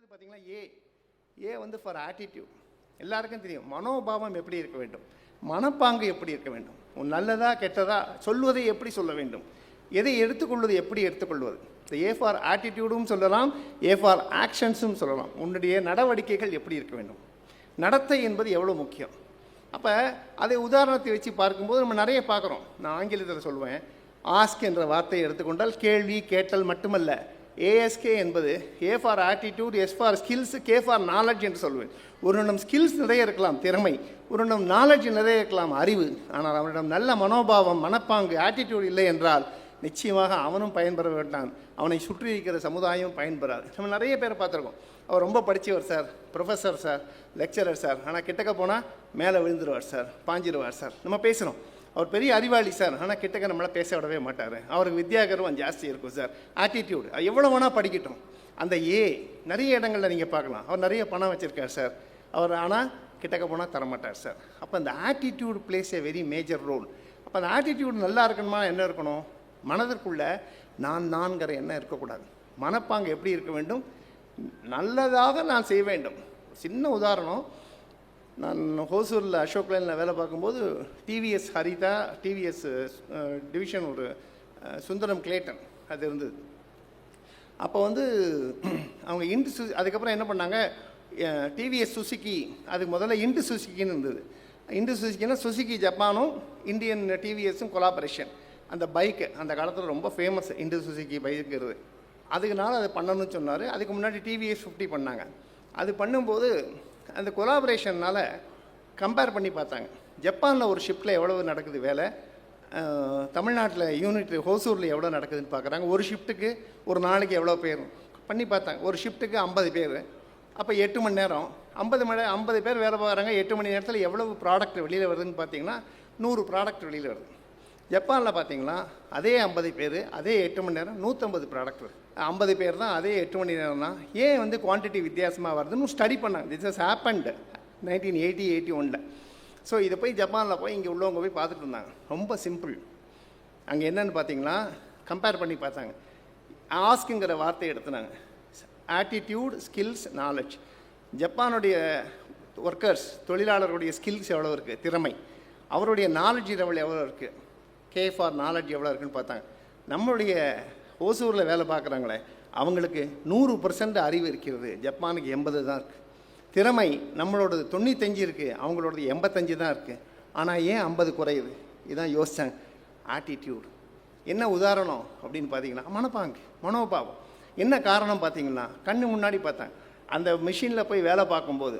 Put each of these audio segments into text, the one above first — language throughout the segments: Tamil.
அடுத்தது பார்த்தீங்கன்னா ஏ ஏ வந்து ஃபார் ஆட்டிடியூட் எல்லாருக்கும் தெரியும் மனோபாவம் எப்படி இருக்க வேண்டும்? மனப்பாங்கு எப்படி இருக்க வேண்டும்? உன் நல்லதா கெட்டதா சொல்வதை எப்படி சொல்ல வேண்டும்? எதை எடுத்துக்கொள்வது எப்படி எடுத்துக்கொள்வது? இந்த ஏ ஃபார் ஆட்டிடியூடும் சொல்லலாம் ஏ ஃபார் ஆக்ஷன்ஸும் சொல்லலாம். உன்னுடைய நடவடிக்கைகள் எப்படி இருக்க வேண்டும்? நடத்தை என்பது எவ்வளோ முக்கியம்? அப்போ அதை உதாரணத்தை வச்சு பார்க்கும்போது நம்ம நிறைய பார்க்குறோம். நான் ஆங்கிலத்தில் சொல்லுவேன் ஆஸ்க் என்ற வார்த்தையை எடுத்துக்கொண்டால் கேள்வி கேட்டல் மட்டுமல்ல. ஏஎஸ்கே என்பது A for attitude S for skills K for knowledge என்று சொல்வேன். ஒருவனிடம் ஸ்கில்ஸ் நிறைய இருக்கலாம் திறமை. ஒருவனிடம் நாலெட்ஜ் நிறைய இருக்கலாம் அறிவு. ஆனால் அவனிடம் நல்ல மனோபாவம் மனப்பாங்கு ஆட்டிடியூட் இல்லை என்றால் நிச்சயமாக அவனும் பயன்பெற வேண்டாம். அவனை சுற்றி இருக்கிற சமுதாயம் பயன்பெறாது. நம்ம நிறைய பேர் பார்த்துருக்கோம். அவர் ரொம்ப படித்தவர் sir professor sir lecturer sir. ஆனால் கிட்டக்க போனால் மேலே விழுந்துருவார் சார் பாஞ்சிருவார் சார். நம்ம பேசுகிறோம் அவர் பெரிய அறிவாளி சார். ஆனால் கிட்டக்க நம்மளால் பேச விடவே மாட்டார். அவருக்கு வித்யாகர்வம் ஜாஸ்தி இருக்கும் சார். ஆட்டிடியூட் எவ்வளோ வேணால் படிக்கட்டும். அந்த ஏ நிறைய இடங்களில் நீங்கள் பார்க்கலாம். அவர் நிறைய பணம் வச்சுருக்கார் சார். அவர் ஆனால் கிட்டக்க போனால் தரமாட்டார் சார். அப்போ அந்த attitude plays a very major role அப்போ அந்த ஆட்டிடியூட் நல்லா இருக்கணுமா? என்ன இருக்கணும்? மனதிற்குள்ளே நான் நான்கிற எண்ணம் இருக்கக்கூடாது. மனப்பாங்கு எப்படி இருக்க வேண்டும்? நல்லதாக நான் செய்ய வேண்டும். சின்ன உதாரணம். நான் ஹோசூரில் அசோக் லைனில் வேலை பார்க்கும்போது டிவிஎஸ் ஹரிதா டிவிஎஸ் டிவிஷன் ஒரு சுந்தரம் கிளேட்டன் அது இருந்தது. அப்போ வந்து அவங்க இண்டு சு அதுக்கப்புறம் என்ன பண்ணாங்க? டிவிஎஸ் சுசுக்கி அதுக்கு முதல்ல இண்டு சுசுக்கின்னு இருந்தது. இண்டு சுசுக்கின்னா சுசுக்கி ஜப்பானும் இந்தியன் டிவிஎஸும் கொலாபரேஷன் அந்த பைக்கு அந்த காலத்தில் ரொம்ப ஃபேமஸ் இண்டு சுசுக்கி பைக்குறது அதுக்குனால அதை பண்ணணும்னு சொன்னார். அதுக்கு முன்னாடி டிவிஎஸ் ஃபிஃப்டி பண்ணாங்க. அது பண்ணும்போது அந்த கொலாபரேஷன்னால் கம்பேர் பண்ணி பார்த்தாங்க. ஜப்பானில் ஒரு ஷிஃப்ட்டில் எவ்வளவு நடக்குது வேலை? தமிழ்நாட்டில் யூனிட் ஹோசூரில் எவ்வளோ நடக்குதுன்னு பார்க்குறாங்க. ஒரு ஷிஃப்ட்டுக்கு ஒரு நாளைக்கு எவ்வளோ பேர்? பண்ணி பார்த்தாங்க. ஒரு ஷிஃப்ட்டுக்கு ஐம்பது பேர். அப்போ எட்டு மணி நேரம். ஐம்பது மணி ஐம்பது பேர் வேலை பார்க்குறாங்க. எட்டு மணி நேரத்தில் எவ்வளவு ப்ராடக்ட் வெளியில் வருதுன்னு பார்த்தீங்கன்னா நூறு ப்ராடக்ட் வெளியில் வருது. ஜப்பானில் பார்த்தீங்கன்னா அதே ஐம்பது பேர் அதே எட்டு மணி நேரம் நூற்றம்பது ப்ராடக்ட் வருது. ஐம்பது பேர் தான் அதே எட்டு மணி நேரம் தான். ஏன் வந்து குவான்டிட்டி வித்தியாசமாக வருதுன்னு ஸ்டடி பண்ணாங்க. This is happened nineteen eighty eighty ஒனில் ஸோ இதை போய் ஜப்பானில் போய் இங்கே உள்ளவங்க போய் பார்த்துட்டு இருந்தாங்க. ரொம்ப சிம்பிள் அங்கே என்னன்னு பார்த்தீங்கன்னா கம்பேர் பண்ணி பார்த்தாங்க. ஆஸ்க்குங்கிற வார்த்தையை எடுத்துனாங்க. ஆட்டிடியூட் ஸ்கில்ஸ் நாலேஜ் ஜப்பானுடைய ஒர்க்கர்ஸ் தொழிலாளருடைய ஸ்கில்ஸ் எவ்வளோ இருக்குது திறமை. அவருடைய நாலேஜ் லெவல் எவ்வளோ இருக்குது கே ஃபார் நாலேஜ் எவ்வளோ இருக்குன்னு பார்த்தாங்க. நம்மளுடைய ஓசூரில் வேலை பார்க்குறாங்களே அவங்களுக்கு நூறு பர்சன்ட் அறிவு இருக்கிறது. ஜப்பானுக்கு எண்பது தான் இருக்குது திறமை நம்மளோடது தொண்ணூத்தஞ்சு இருக்குது அவங்களோடது எண்பத்தஞ்சு தான் இருக்குது ஆனால் ஏன் ஐம்பது குறையுது? இதான் யோசித்தாங்க ஆட்டிடியூட் என்ன உதாரணம் அப்படின்னு பார்த்தீங்கன்னா மனப்பாங்கு மனோபாவம். என்ன காரணம் பார்த்தீங்கன்னா கண்ணு முன்னாடி பார்த்தாங்க அந்த மிஷினில் போய் வேலை பார்க்கும்போது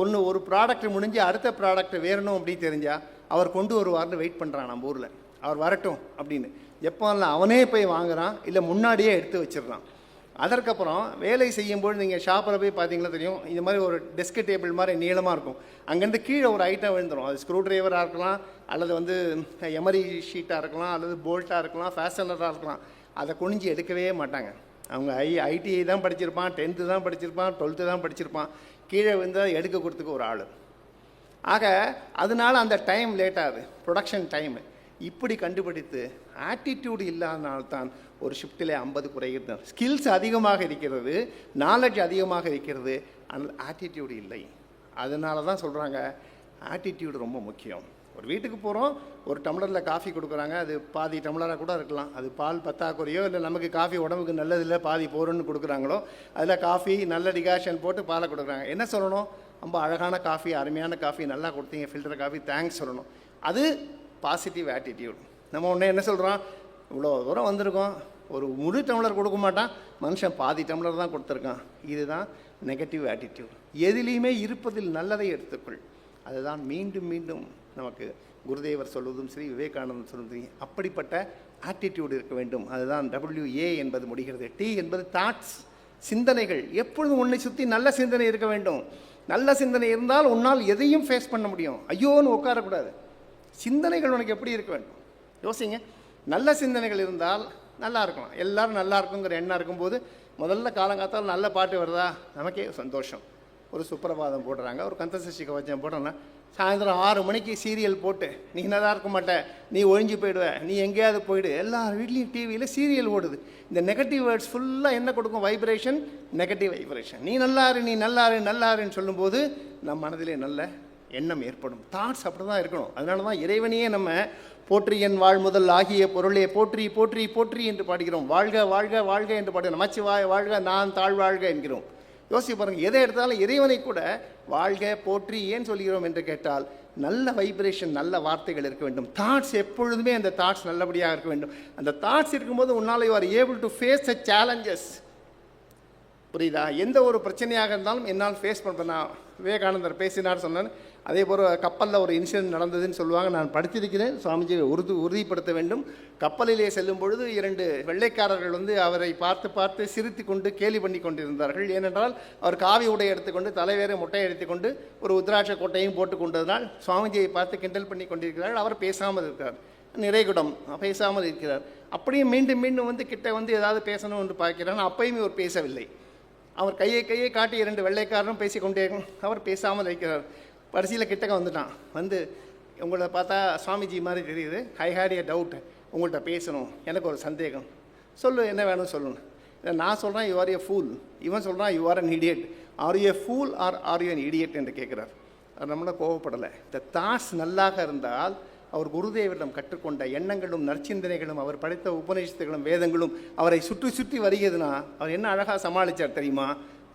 ஒன்று ஒரு ப்ராடக்ட் முடிஞ்சு அடுத்த ப்ராடக்ட் வேறணும் அப்படின்னு தெரிஞ்சால் அவர் கொண்டு வருவார்னு வெயிட் பண்ணுறான் நம்ம ஊரில். அவர் வரட்டும் அப்படின்னு. ஜப்பானில் அவனே போய் வாங்குகிறான் இல்லை முன்னாடியே எடுத்து வச்சிடுறான். அதற்கப்புறம் வேலை செய்யும்போது நீங்கள் ஷாப்பில் போய் பார்த்தீங்கன்னா தெரியும் இந்த மாதிரி ஒரு டெஸ்க் டேபிள் மாதிரி நீளமாக இருக்கும். அங்கேருந்து கீழே ஒரு ஐட்டம் விழுந்துடும் அது ஸ்க்ரூ ட்ரைவராக இருக்கலாம் அல்லது வந்து எமரி ஷீட்டாக இருக்கலாம் அல்லது போல்ட்டாக இருக்கலாம் ஃபேஷனராக இருக்கலாம். அதை குனிஞ்சு எடுக்கவே மாட்டாங்க. அவங்க ஐ ஐடிஐ தான் படிச்சிருப்பான் டென்த்து தான் படிச்சிருப்பான் டுவெல்த்து தான் படிச்சிருப்பான். கீழே விழுந்தால் எடுக்க கொடுத்துக்கு ஒரு ஆள். ஆக அதனால அந்த டைம் லேட் ஆகுது. ப்ரொடக்ஷன் டைமு இப்படி கண்டுபிடித்து ஆட்டிடியூடு இல்லாதனால்தான் ஒரு ஷிஃப்ட்டில் ஐம்பது குறைகிறது. ஸ்கில்ஸ் அதிகமாக இருக்கிறது நாலேஜ் அதிகமாக இருக்கிறது ஆனால் ஆட்டிடியூடு இல்லை. அதனால தான் சொல்கிறாங்க ஆட்டிடியூடு ரொம்ப முக்கியம். ஒரு வீட்டுக்கு போகிறோம் ஒரு டம்ளரில் காஃபி கொடுக்குறாங்க அது பாதி டம்ளராக கூட இருக்கலாம். அது பால் பத்தாக்குறையோ இல்லை நமக்கு காஃபி உடம்புக்கு நல்லதில்லை பாதி போகிறோன்னு கொடுக்குறாங்களோ அதில் காஃபி நல்ல டிகாஷன் போட்டு பாலை கொடுக்குறாங்க. என்ன சொல்லணும்? ரொம்ப அழகான காஃபி அருமையான காஃபி நல்லா கொடுத்தீங்க ஃபில்டர் காஃபி தேங்க்ஸ் சொல்லணும். அது பாசிட்டிவ் ஆட்டிடியூட் நம்ம ஒன்று என்ன சொல்கிறோம் இவ்வளோ தூரம் வந்திருக்கோம். ஒரு முழு டம்ளர் கொடுக்க மாட்டான். மனுஷன் பாதி டம்ளர் தான் கொடுத்துருக்கான். இதுதான் நெகட்டிவ் ஆட்டிடியூட் எதிலையுமே இருப்பதில் நல்லதை எடுத்துக்கொள். அதுதான் மீண்டும் மீண்டும் நமக்கு குருதேவர் சொல்வதும் சரி விவேகானந்தர் சொல்வதும் சரி அப்படிப்பட்ட ஆட்டிடியூடு இருக்க வேண்டும். அதுதான் WA என்பது முடிகிறது. டி என்பது தாட்ஸ் சிந்தனைகள். எப்பொழுதும் உன்னை சுற்றி நல்ல சிந்தனை இருக்க வேண்டும். நல்ல சிந்தனை இருந்தால் உன்னால் எதையும் ஃபேஸ் பண்ண முடியும். ஐயோன்னு உட்காரக்கூடாது. சிந்தனைகள் உனக்கு எப்படி இருக்க வேண்டும்? யோசிங்க. நல்ல சிந்தனைகள் இருந்தால் நல்லா இருக்கலாம். எல்லாரும் நல்லா இருக்குங்கிற எண்ணம் இருக்கும்போது முதல்ல காலங்காத்தால் நல்ல பாட்டு வருதா? நமக்கே சந்தோஷம். ஒரு சுப்பிரபாதம் போடுறாங்க ஒரு கந்தசஷ்டி கவச்சம் போட்டோன்னா சாயந்தரம் ஆறு மணிக்கு சீரியல் போட்டு நீ நல்லா இருக்க மாட்ட? நீ ஒழிஞ்சு போயிடுவ. நீ எங்கேயாவது போயிடு. எல்லார் வீட்லேயும் டிவியில் சீரியல் ஓடுது. இந்த நெகட்டிவ் வேர்ட்ஸ் ஃபுல்லாக என்ன கொடுக்கும்? வைப்ரேஷன் நெகட்டிவ் வைப்ரேஷன் நீ நல்லாரு நீ நல்லாரு நல்லாருன்னு சொல்லும்போது நம் மனதிலே நல்ல எண்ணம் ஏற்படும். தாட்ஸ் அப்படி தான் இருக்கணும். அதனால தான் இறைவனையே நம்ம போற்றி என் வாழ் முதல் ஆகிய பொருளே போற்றி போற்றி போற்றி என்று பாடுகிறோம். வாழ்க வாழ்க வாழ்க என்று பாடுகிறோம். நமச்சிவாய வாழ்க நான் தாழ் வாழ்க என்கிறோம். யோசிச்சு பாருங்கள் எதை எடுத்தாலும் இறைவனை கூட வாழ்க போற்றி ஏன் சொல்கிறோம் என்று கேட்டால் நல்ல வைப்ரேஷன் நல்ல வார்த்தைகள் இருக்க வேண்டும். தாட்ஸ் எப்பொழுதுமே அந்த தாட்ஸ் நல்லபடியாக இருக்க வேண்டும். அந்த தாட்ஸ் இருக்கும்போது உன்னால் you are able to face the challenges புரியுதா? எந்த ஒரு பிரச்சனையாக இருந்தாலும் என்னால் ஃபேஸ் பண்ணுறேன் நான் விவேகானந்தர் பேசினார் சொன்னேன் அதே போல் கப்பலில் ஒரு இன்சிடென்ட் நடந்ததுன்னு சொல்லுவாங்க. நான் படித்திருக்கிறேன் சுவாமிஜி உறுதி உறுதிப்படுத்த வேண்டும். கப்பலிலே செல்லும் பொழுது இரண்டு வெள்ளைக்காரர்கள் வந்து அவரை பார்த்து பார்த்து சிரித்து கொண்டு கேலி பண்ணி கொண்டிருந்தார்கள். ஏனென்றால் அவர் காவி உடை எடுத்துக்கொண்டு தலைவேறு முட்டையை எடுத்துக்கொண்டு ஒரு உத்ராட்ச கோட்டையும் போட்டு கொண்டதனால் சுவாமிஜியை பார்த்து கிண்டல் பண்ணி கொண்டிருக்கிறார்கள். அவர் பேசாமல் இருக்கிறார் நிறைகுடம் பேசாமல் இருக்கிறார். அப்படியே மீண்டும் மீண்டும் வந்து கிட்ட வந்து ஏதாவது பேசணும் என்று பார்க்கிறான். அப்பையும் இவர் பேசவில்லை. அவர் கையை கையை காட்டி இரண்டு வெள்ளைக்காரரும் பேசிக்கொண்டே அவர் பேசாமல் இருக்கிறார். வரிசையில் கிட்டக்க வந்துட்டான். வந்து உங்களை பார்த்தா சுவாமிஜி மாதிரி தெரியுது. ஐ ஹேட் ஏ டவுட் உங்கள்கிட்ட பேசணும். எனக்கு ஒரு சந்தேகம். சொல்லு என்ன வேணும் சொல்லணும் இல்லை நான் சொல்கிறேன் யூ ஆர் ஏ ஃபூல் இவன் சொல்கிறான் you are an idiot or a fool or are you an idiot என்று கேட்குறார். அவர் நம்மளால் கோவப்படலை. இந்த தாஸ் நல்லாக இருந்தால் அவர் குருதேவரிடம் கற்றுக்கொண்ட எண்ணங்களும் நற்சிந்தனைகளும் அவர் படித்த உபநிஷத்துகளும் வேதங்களும் அவரை சுற்றி சுற்றி வருகிறதுனா அவர் என்ன அழகாக சமாளித்தார் தெரியுமா?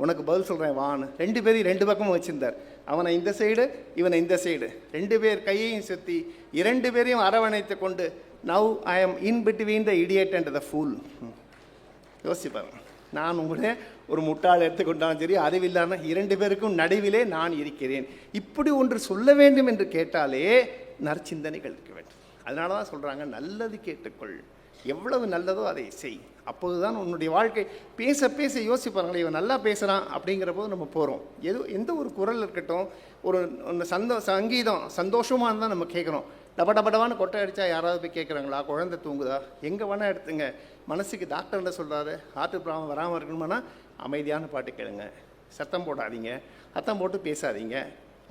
உனக்கு பதில் சொல்கிறேன் வான்னு. ரெண்டு பேரையும் ரெண்டு பக்கமும் வச்சுருந்தார். அவனை இந்த சைடு இவனை இந்த சைடு. ரெண்டு பேர் கையையும் சுற்றி இரண்டு பேரையும் அரவணைத்து கொண்டு now I am in between the idiot and the fool யோசிச்சு நான் உங்களே ஒரு முட்டாள் எடுத்துக்கொண்டாலும் சரி அறிவில்லாமல் இரண்டு பேருக்கும் நடுவிலே நான் இருக்கிறேன். இப்படி ஒன்று சொல்ல வேண்டும் என்று கேட்டாலே நற்சிந்தனைகள் இருக்க வேண்டும். அதனால தான் சொல்கிறாங்க நல்லது கேட்டுக்கொள். எவ்வளவு நல்லதோ அதை செய். அப்போது தான் உன்னுடைய வாழ்க்கை. பேச பேச யோசிப்பாருங்களே இவன் நல்லா பேசுகிறான் அப்படிங்கிற போது நம்ம போகிறோம் எது எந்த ஒரு குரல் இருக்கட்டும் ஒரு ஒன்று சந்தோ சங்கீதம் சந்தோஷமாக இருந்தால் நம்ம கேட்குறோம். டப டபடவான்னு கொட்டை அடித்தா யாராவது போய் கேட்குறாங்களா? குழந்தை தூங்குதா? எங்கே வேணால் எடுத்துங்க. மனசுக்கு டாக்டர் என்ன சொல்கிறாரு ஹார்ட் ப்ராப்ளம் வராமல் இருக்கணுமானா அமைதியான பாட்டு கேளுங்க. சத்தம் போடாதீங்க. சத்தம் போட்டு பேசாதீங்க.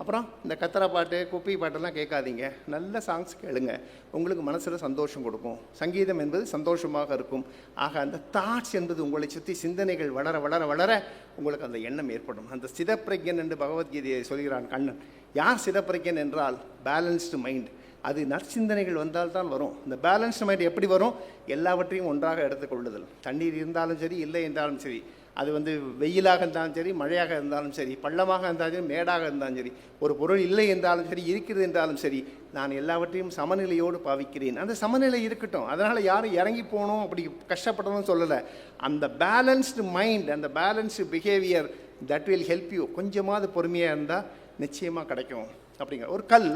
அப்புறம் இந்த கத்தரா பாட்டு குப்பி பாட்டெல்லாம் கேட்காதீங்க. நல்ல சாங்ஸ் கேளுங்க. உங்களுக்கு மனசில் சந்தோஷம் கொடுக்கும். சங்கீதம் என்பது சந்தோஷமாக இருக்கும். ஆக அந்த தாட்ஸ் என்பது உங்களை சுற்றி சிந்தனைகள் வளர வளர வளர உங்களுக்கு அந்த எண்ணம் ஏற்படும். அந்த சிதப்பிரஜன் என்று பகவத்கீதையை சொல்கிறான் கண்ணன். யார் சிதப்பிரஜன் என்றால் பேலன்ஸ்டு மைண்ட் அது நற்சிந்தனைகள் வந்தால் தான் வரும். இந்த பேலன்ஸ்டு மைண்ட் எப்படி வரும்? எல்லாவற்றையும் ஒன்றாக எடுத்துக்கொள்ளுதல். தண்ணீர் இருந்தாலும் சரி இல்லை என்றாலும் சரி. அது வந்து வெயிலாக இருந்தாலும் சரி மழையாக இருந்தாலும் சரி பள்ளமாக இருந்தாலும் சரி மேடாக இருந்தாலும் சரி ஒரு பொருள் இல்லை என்றாலும் சரி இருக்கிறது என்றாலும் சரி நான் எல்லாவற்றையும் சமநிலையோடு பாவிக்கிறேன். அந்த சமநிலை இருக்கட்டும். அதனால் யாரும் இறங்கி போகணும் அப்படி கஷ்டப்படணும்னு சொல்லலை. அந்த பேலன்ஸ்டு மைண்ட் அந்த balanced behaviour that will help you கொஞ்சமாவது பொறுமையாக இருந்தால் நிச்சயமாக கிடைக்கும். அப்படிங்கிற ஒரு கல்.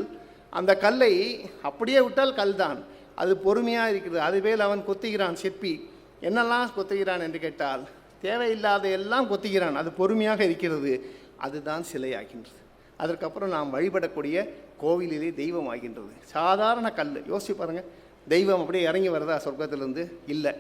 அந்த கல்லை அப்படியே விட்டால் கல் தான் அது பொறுமையாக இருக்குது. அதுவேல் அவன் கொத்துகிறான் சிற்பி என்னெல்லாம் கொத்துகிறான் என்று கேட்டால் தேவையில்லாத எல்லாம் கொத்திக்கிறான் அது பொறுமையாக இருக்கிறது. அதுதான் சிலையாகின்றது. அதற்கப்புறம் நாம் வழிபடக்கூடிய கோவிலிலே தெய்வம் ஆகின்றது. சாதாரண கல் யோசிச்சு பாருங்கள் தெய்வம் அப்படியே இறங்கி வருதா சொர்க்கத்திலேருந்து? இல்லை.